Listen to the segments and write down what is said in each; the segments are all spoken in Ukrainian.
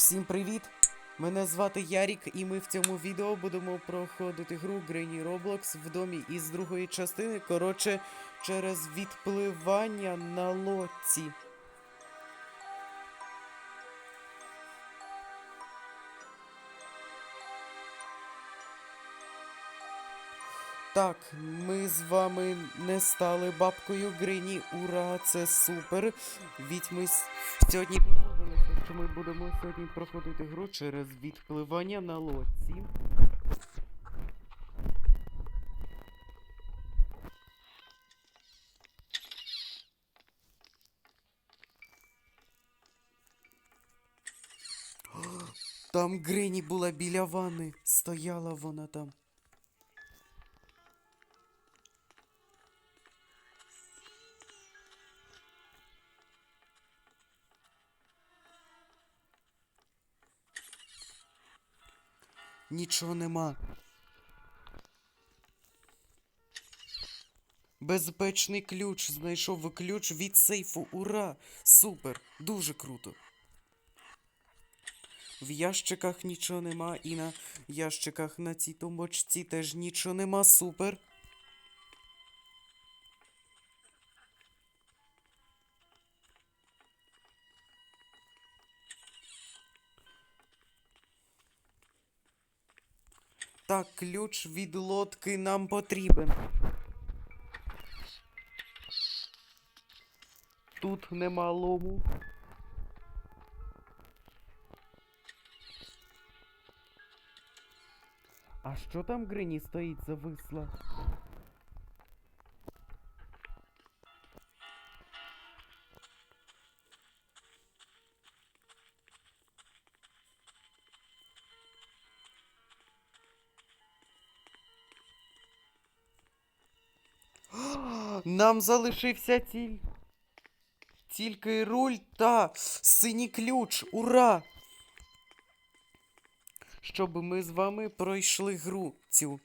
Всім привіт! Мене звати Ярік, і ми в цьому відео будемо проходити гру Granny Roblox в домі із другої частини. Коротше, через відпливання на лодці. Так, ми з вами не стали бабкою Грині. Ура, це супер. Ведь ми сьогодні що ми будемо сьогодні проходити гру через відпливання на лодці. Там Грині була біля ванни. Стояла вона там. Нічого нема. Безпечний ключ. Знайшов ключ від сейфу. Ура! Супер! Дуже круто. В ящиках нічого нема, і на ящиках на цій тумбочці теж нічого нема. Супер. Так, ключ від лодки нам потрібен. Тут нема лому. А що там Грині стоїть зависла? Нам залишився тіль... тільки руль та синій ключ. Ура! Щоб ми з вами пройшли гру цю.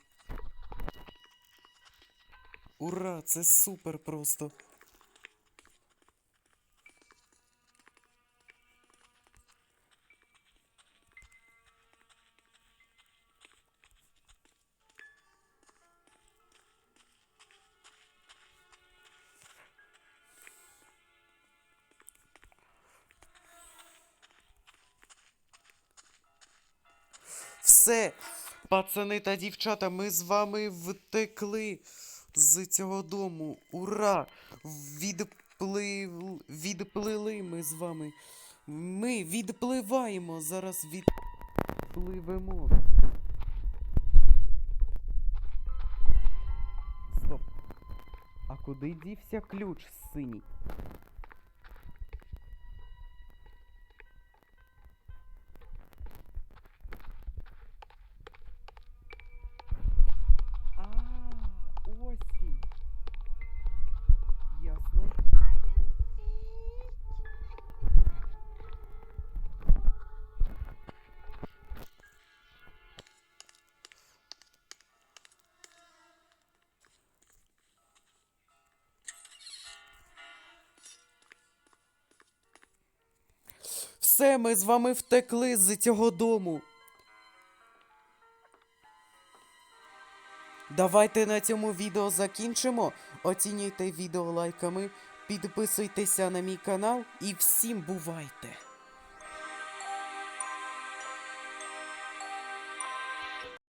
Ура, це супер просто. Все, пацани та дівчата, ми з вами втекли з цього дому. Ура! Відплив... Відплили ми з вами. Ми відпливаємо. Зараз відпливемо. Стоп. А куди дівся ключ синій? Все, ми з вами втекли з цього дому. Давайте на цьому відео закінчимо. Оцінюйте відео лайками, підписуйтеся на мій канал і всім бувайте!